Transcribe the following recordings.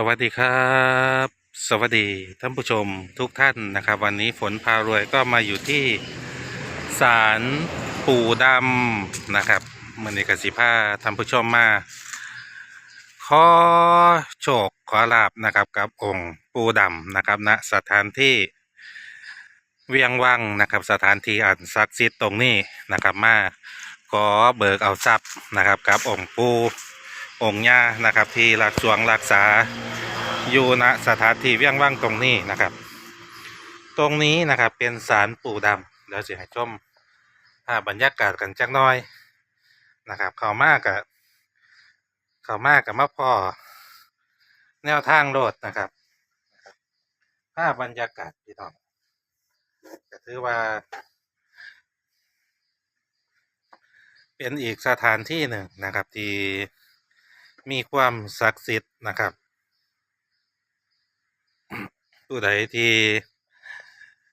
สวัสดีครับ สวัสดีท่านผู้ชมทุกท่านนะครับ วันนี้ฝนพารวยก็มาอยู่ที่ศาลปู่ดำนะครับมันเอกสิพาท่านผู้ชมมาขอโชคขอลาบนะครับกับองค์ปู่ดำนะครับณสถานที่เวียงวังนะครับ สถานที่อันศักดิ์สิทธิ์ตรงนี้นะครับมาขอเบิกเอาทรัพย์นะครับกับองค์ปู่ องค์ย่านะครับ ที่รักษวงรักษาอยู่ณสถานที่เวียงว่างตรงนี้นะครับ ตรงนี้นะครับเป็นศาลปู่ดำแล้วสิให้ชมภาพบรรยากาศกันจักน่อยนะครับ เขามากกับเขามากกับมาพ่อแนวทางโลดนะครับภาพบรรยากาศพี่น้องก็ถือว่า เป็นอีกสถานที่หนึ่งนะครับที่ มีความศักดิ์สิทธิ์นะครับ ผู้ใดที่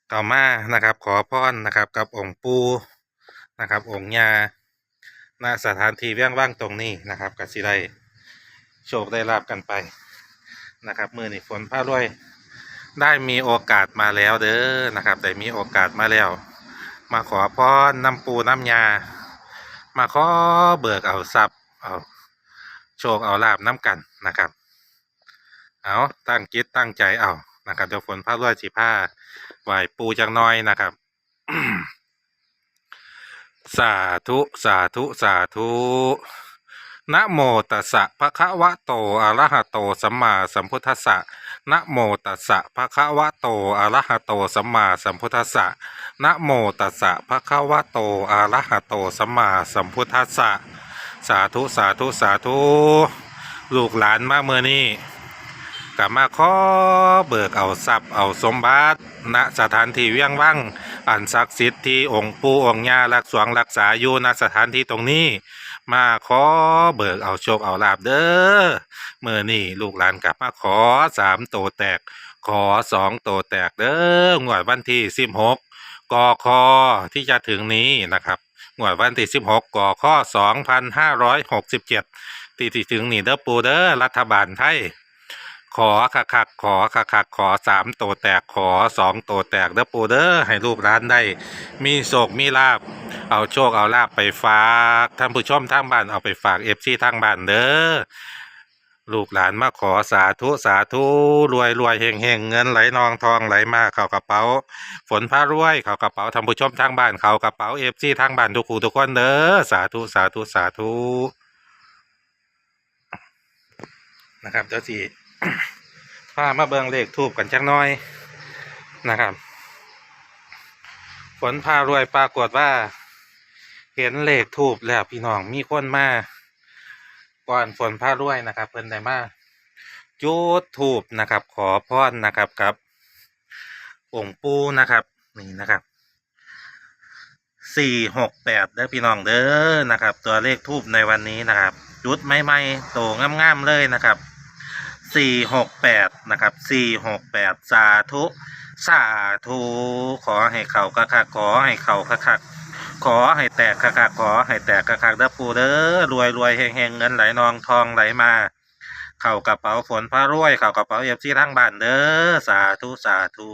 เก่ามานะครับ ขอพรนะครับ กับองค์ปูนะครับ องค์ยาณสถานที่เวียงว่างตรงนี้นะครับกับสิได้โชคได้ลาบกันไปนะครับมือนี่ฝนผ้าร้วยได้มีโอกาสมาแล้วเด้อนะครับได้มีโอกาสมาแล้ว มาขอพรน้ำปูน้ำยา มาขอเบิกเอาทรัพย์เอา โชคเอาลาบน้ำกันนะครับ เอาตั้งจิตตั้งใจเอานะครับเดี๋ยวฝนพระรวยสิผ้าไหวปูจังน้อยนะครับ สาธุสาธุสาธุนะโมตัสสะภะคะวะโตอะระหะโตสัมมาสัมพุทธัสสะนะโมตัสสะภะคะวะโตอะระหะโตสัมมาสัมพุทธัสสะนะโมตัสสะภะคะวะโตอะระหะโตสัมมาสัมพุทธัสสะ สาธุสาธุสาธุลูกหลานมาเมื่อนี้กลับมาขอเบิกเอาทรัพย์เอาสมบัติณสถานที่เวียงวังอันศักดิ์สิทธิ์ที่องค์ปู่องค์ย่ารักษวงรักษาอยู่ณสถานที่ตรงนี้ มาขอเบิกเอาโชคเอาลาบเด้อเมื่อนี้ลูกหลานกลับมาขอสามโตแตก ขอสองโตแตกเด้องวดวันที่สิบหกกอคอที่จะถึงนี้นะครับ งวดวันที่16ก่อข้อ2567ตีที่ถึงนี่เด้อปูเด้อรัฐบาลไทย ขอคักคักขอคักคักขอสามตัวแตกขอสองตัวแตกเด้อปูเด้อให้ลูกร้านได้ มีโศกมีลาบ เอาโชคเอาลาบไปฝากท่านผู้ชมทางบ้านเอาไปฝากเอฟซีทางบ้านเด้อ ลูกหลานมาขอสาธุสาธุรวยรวยเฮงเฮงเงินไหลนองทองไหลมาเข้ากระเป๋า ฝนฟ้ารวยเขากระเป๋าทำผู้ชมทางบ้านเขากระเป๋าเอฟซีทางบ้านทุกคู่ทุกคนเด้อสาธุสาธุสาธุนะครับเดี๋ยวสิพามาเบิงเลขทูบกันจักน้อยนะครับ ฝนพารวยปรากฏว่า เห็นเลขทูบแล้วพี่น้องมีคนมา ก่อนฝนพารวยนะครับ เพิ่นได้มาจุดทูบนะครับ ขอพรนะครับกับองค์ปูนะครับ นี่นะครับสี่หกแปดเด้อพี่น้องเด้อนะครับ ตัวเลขทูบในวันนี้นะครับ จุดไม่ไม่โตงามๆเลยนะครับสี่หกแปดนะครับสี่หกแปดสาธุ สาธุ ขอให้เขาคักๆขอให้เขาคักๆ ขอให้แตกคักๆขอให้แตกคักๆเด้อปูเด้อรวยรวยๆเฮงเฮงเงินไหลนองทองไหลมา เข้ากระเป๋าฝนพระรวย เข้ากระเป๋าเอฟซีทั้งบ้านเด้อสาธุสาธุ